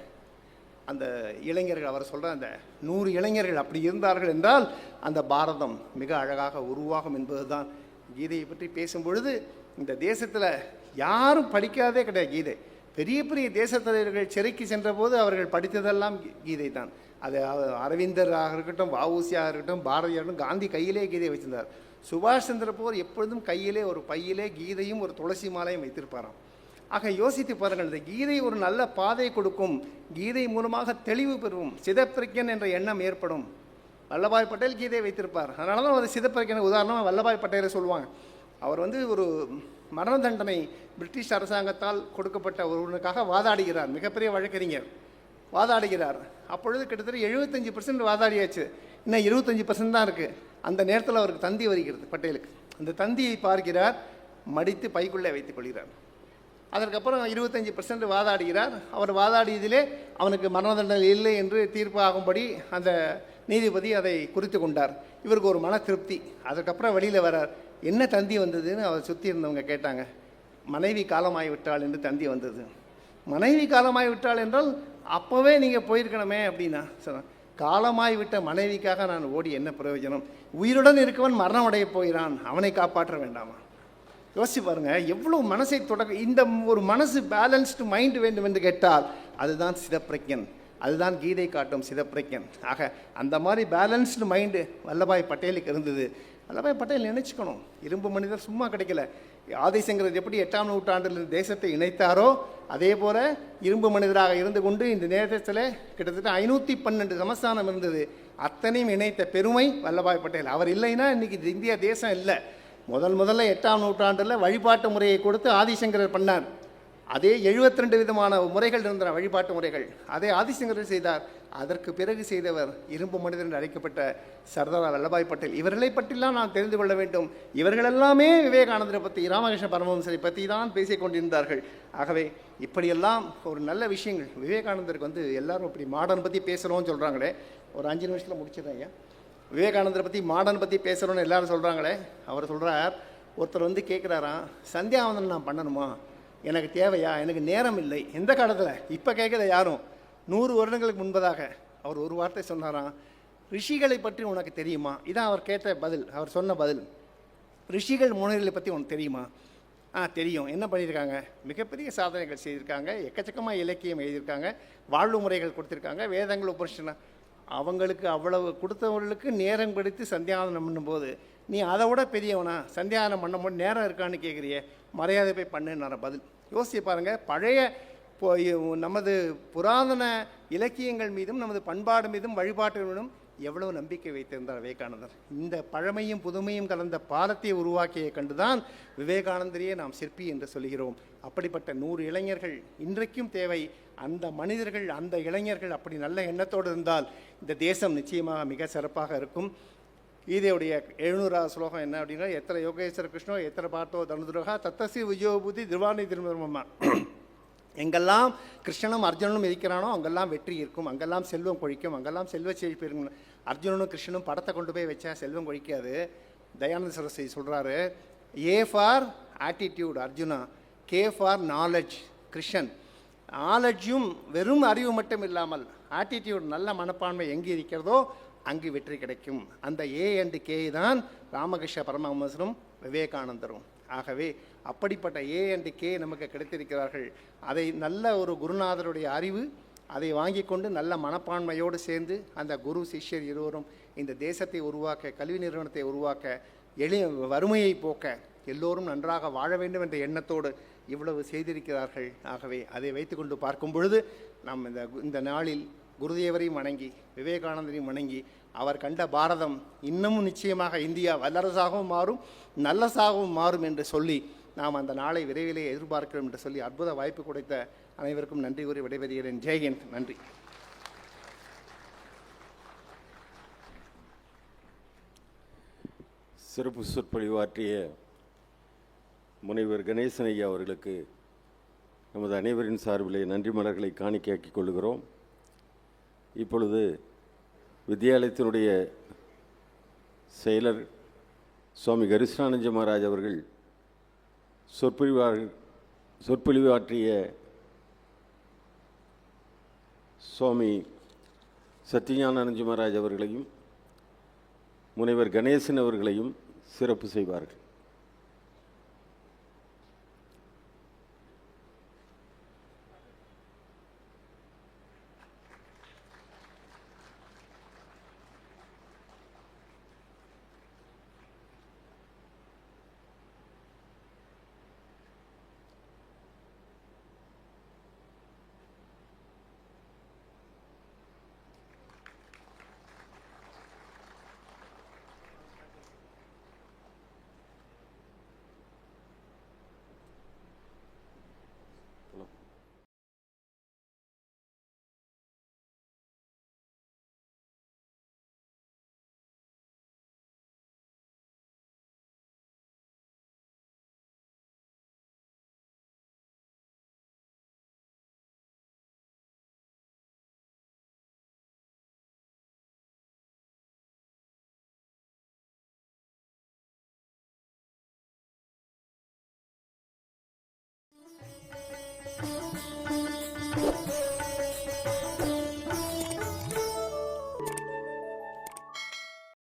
அந்த இளைஞர்கள் அவர் சொல்கிற அந்த நூறு இளைஞர்கள் அப்படி இருந்தார்கள் என்றால் அந்த பாரதம் மிக அழகாக உருவாகும் என்பதுதான் கீதையை பற்றி பேசும்பொழுது இந்த தேசத்தில் யாரும் படிக்காதே கிடையாது கீதை. பெரிய பெரிய தேசத்தலைவர்கள் சிறைக்கு சென்றபோது அவர்கள் படித்ததெல்லாம் கீ- கீதை தான் அது அரவிந்தராக இருக்கட்டும் வஉசியாக இருக்கட்டும் பாரதியாக இருக்கட்டும் காந்தி கையிலே கீதை வச்சிருந்தார். சுபாஷ் சந்திர போர் எப்பொழுதும் கையிலே ஒரு பையிலே கீதையும் ஒரு துளசி மாலையும் வைத்திருப்பாராம். ஆக யோசித்து பாருங்கள் இந்த கீதை ஒரு நல்ல பாதை கொடுக்கும். கீதை மூலமாக தெளிவு பெறும். சிதப்பிரக்கன் என்ற எண்ணம் ஏற்படும். வல்லபாய் பட்டேல் கீதையை வைத்திருப்பார். அதனால தான் அவர் சிதப்பிரக்கன் உதாரணமாக வல்லபாய் பட்டேலை சொல்லுவாங்க. அவர் வந்து ஒரு மரண தண்டனை பிரிட்டிஷ் அரசாங்கத்தால் கொடுக்கப்பட்ட ஒருவனுக்காக வாதாடுகிறார். மிகப்பெரிய வழக்கறிஞர். வாதாடுகிறார். அப்பொழுது கிட்டத்தட்ட எழுபத்தஞ்சு பர்சன்ட் வாதாடியாச்சு. இன்னும் இருபத்தஞ்சி பர்சன்ட் தான் இருக்குது அந்த நேரத்தில் அவருக்கு தந்தி வருகிறது பட்டேலுக்கு. அந்த தந்தியை பார்க்கிறார் மடித்து பைக்குள்ளே வைத்துக் கொள்கிறார். அதற்கப்புறம் இருபத்தஞ்சி பர்சன்ட் வாதாடுகிறார். அவர் வாதாடியதிலே அவனுக்கு மரண தண்டனை இல்லை என்று தீர்ப்பு ஆகும்படி அந்த நீதிபதி அதை குறித்து கொண்டார். இவருக்கு ஒரு மன திருப்தி. அதற்கப்புறம் வெளியில் வரார் என்ன தந்தி வந்ததுன்னு அவர் சுற்றி இருந்தவங்க கேட்டாங்க. மனைவி காலமாகி விட்டாள் என்று தந்தி வந்தது. மனைவி காலமாகி விட்டாள் என்றால் அப்போவே நீங்கள் போயிருக்கணுமே அப்படின்னா சொன்னார் காலமாய் விட்ட மனைவிக்காக நான் ஓடி என்ன பிரயோஜனம்? உயிருடன் இருக்கவன் மரணம் போகிறான். அவனை காப்பாற்ற வேண்டாமா? யோசிச்சு பாருங்க எவ்வளவு மனசை தொடக்க இந்த ஒரு மனசு பேலன்ஸ்டு மைண்ட் வேண்டும் என்று கேட்டால் அதுதான் சிதப்பிரக்கன். அதுதான் கீதை காட்டும் சிதப்பிரக்கன். ஆக அந்த மாதிரி பேலன்ஸ்டு மைண்டு வல்லபாய் பட்டேலுக்கு இருந்தது. வல்லபாய் பட்டேல் நினைச்சுக்கணும். இரும்பு மனிதர் சும்மா கிடைக்கல. ஆதிசங்கரர் எப்படி எட்டாம் நூற்றாண்டில் தேசத்தை இணைத்தாரோ அதே போல் இரும்பு மனிதராக இருந்து கொண்டு இந்த நேரத்தில் கிட்டத்தட்ட ஐநூற்றி பன்னெண்டு சமஸ்தானம் இருந்தது. அத்தனையும் இணைத்த பெருமை வல்லபாய் பட்டேல். அவர் இல்லைன்னா இன்றைக்கி இந்தியா தேசம் இல்லை. முதல் முதல்ல எட்டாம் நூற்றாண்டில் வழிபாட்டு முறையை கொடுத்து ஆதிசங்கரர் பண்ணார். அதே 72 விதமான முறைகள் இருந்தன வழிபாட்டு முறைகள். அதை ஆதிசங்கரர் செய்தார். அதற்கு பிறகு செய்தவர் இரும்பு மனிதர் என்று அழைக்கப்பட்ட சர்தார் வல்லபாய் பட்டேல். இவர்களை பற்றிலாம் நாம் தெரிந்து கொள்ள வேண்டும். இவர்கள் எல்லாமே விவேகானந்தரை பற்றி ராமகிருஷ்ண பரமஹம்சரை பற்றி தான் பேசிக் கொண்டிருந்தார்கள். ஆகவே இப்படியெல்லாம் ஒரு நல்ல விஷயங்கள். விவேகானந்தருக்கு வந்து எல்லாரும் இப்படி மாடர்ன் பற்றி பேசுகிறோம்னு சொல்கிறாங்களே ஒரு அஞ்சு நிமிஷத்தில் முடிச்சிடுறேன் ஐயா. விவேகானந்தரை பற்றி மாடர்ன் பற்றி பேசுகிறோன்னு எல்லாரும் சொல்கிறாங்களே அவர் சொல்கிறார் ஒருத்தர் வந்து கேட்குறாராம் சந்தியாவந்தனம் நான் பண்ணணுமா? எனக்கு தேவையா? எனக்கு நேரம் இல்லை. எந்த காலத்தில்? இப்போ கேட்குற யாரும்? நூறு வருடங்களுக்கு முன்பதாக அவர் ஒரு வார்த்தை சொன்னாராம் ரிஷிகளை பற்றி உனக்கு தெரியுமா? இதான் அவர் கேட்ட பதில் அவர் சொன்ன பதில். ரிஷிகள் முனிவர்களை பற்றி உனக்கு தெரியுமா? ஆ தெரியும். என்ன பண்ணியிருக்காங்க? மிகப்பெரிய சாதனைகள் செய்திருக்காங்க எக்கச்சக்கமாக இலக்கியம் எழுதியிருக்காங்க வாழ்வு முறைகள் கொடுத்துருக்காங்க வேதங்கள் உபரிஷனா அவங்களுக்கு அவ்வளவு கொடுத்தவர்களுக்கு நேரம் கொடுத்து சந்தியாவனம் பண்ணும்போது நீ அதை விட பெரியவனா? சந்தியாவனம் பண்ணும்போது நேரம் இருக்கான்னு கேட்குறியே மரியாதை போய் பண்ணுன்னு பதில். யோசிச்சு பாருங்கள் பழைய இப்போ நமது புராதன இலக்கியங்கள் மீதும் நமது பண்பாடு மீதும் வழிபாட்டு மீதும் எவ்வளவு நம்பிக்கை வைத்திருந்தார் விவேகானந்தர்? இந்த பழமையும் புதுமையும் கலந்த பாலத்தை உருவாக்கிய கண்டுதான் விவேகானந்தரையே நாம் சிற்பி என்று சொல்கிறோம். அப்படிப்பட்ட நூறு இளைஞர்கள் இன்றைக்கும் தேவை. அந்த மனிதர்கள் அந்த இளைஞர்கள் அப்படி நல்ல எண்ணத்தோடு இருந்தால் இந்த தேசம் நிச்சயமாக மிக சிறப்பாக இருக்கும். கீதையுடைய எழுநூறாவது ஸ்லோகம் என்ன அப்படின்னா எத்தனை யோகேஸ்வர கிருஷ்ணோ எத்தனை பார்த்தோ தனுதுரகா தத்தசி விஜயோபூதி திருவாணி திருமர்மமா எங்கெல்லாம் கிருஷ்ணனும் அர்ஜுனனும் இருக்கிறானோ அங்கெல்லாம் வெற்றி இருக்கும். அங்கெல்லாம் செல்வம் கொழிக்கும். அங்கெல்லாம் செல்வ செழிப்பு இருக்கும். அர்ஜுனனும் கிருஷ்ணனும் படத்தை கொண்டு போய் வச்சா செல்வம் கொழிக்காது. தயானந்த சரஸ்வதி சொல்கிறாரு A for attitude Arjuna K for knowledge Krishnan. நாலெட்ஜும் வெறும் அறிவு மட்டும் இல்லாமல் ஆட்டிடியூட் நல்ல மனப்பான்மை எங்கே இருக்கிறதோ அங்கு வெற்றி கிடைக்கும். அந்த ஏ அண்டு கே தான் ராமகிருஷ்ண பரமஹம்சரும் விவேகானந்தரும். ஆகவே அப்படிப்பட்ட ஏ அண்டு கே நமக்கு கிடைத்திருக்கிறார்கள். அதை நல்ல ஒரு குருநாதருடைய அறிவு அதை வாங்கி கொண்டு நல்ல மனப்பான்மையோடு சேர்ந்து அந்த குரு சிஷ்யர் இருவரும் இந்த தேசத்தை உருவாக்க கல்வி நிறுவனத்தை உருவாக்க எளிய வறுமையை போக்க எல்லோரும் நன்றாக வாழ வேண்டும் என்ற எண்ணத்தோடு இவ்வளவு செய்திருக்கிறார்கள். ஆகவே அதை வைத்துக்கொண்டு பார்க்கும் பொழுது நாம் இந்த கு- இந்த நாளில் குருதேவரையும் வணங்கி விவேகானந்தரையும் வணங்கி அவர் கண்ட பாரதம் இன்னமும் நிச்சயமாக இந்தியா வல்லரசாகவும் மாறும் நல்லசாகவும் மாறும் என்று சொல்லி நாம் அந்த நாளை விரைவிலே எதிர்பார்க்கிறோம் என்று சொல்லி அற்புத வாய்ப்பு கொடுத்த அனைவருக்கும் நன்றி கூறி விடைபெறுகிறேன். ஜெயஹிந்த் நன்றி. சிறப்பு சொற்பொழிவாற்றிய முனைவர் கணேசன் ஐயா அவர்களுக்கு நமது அனைவரின் சார்பிலே நன்றி மலர்களை காணிக்கையாக்கிக் கொள்கிறோம். இப்பொழுது வித்தியாலயத்தினுடைய செயலர் சுவாமி கரிஷ்ணானந்த மகாராஜ் அவர்கள் சொற்பொழிவா சொற்பொழிவாற்றிய சுவாமி சத்யஞானானந்த மகாராஜ் அவர்களையும் முனைவர் கணேசன் அவர்களையும் சிறப்பு செய்வார்கள்.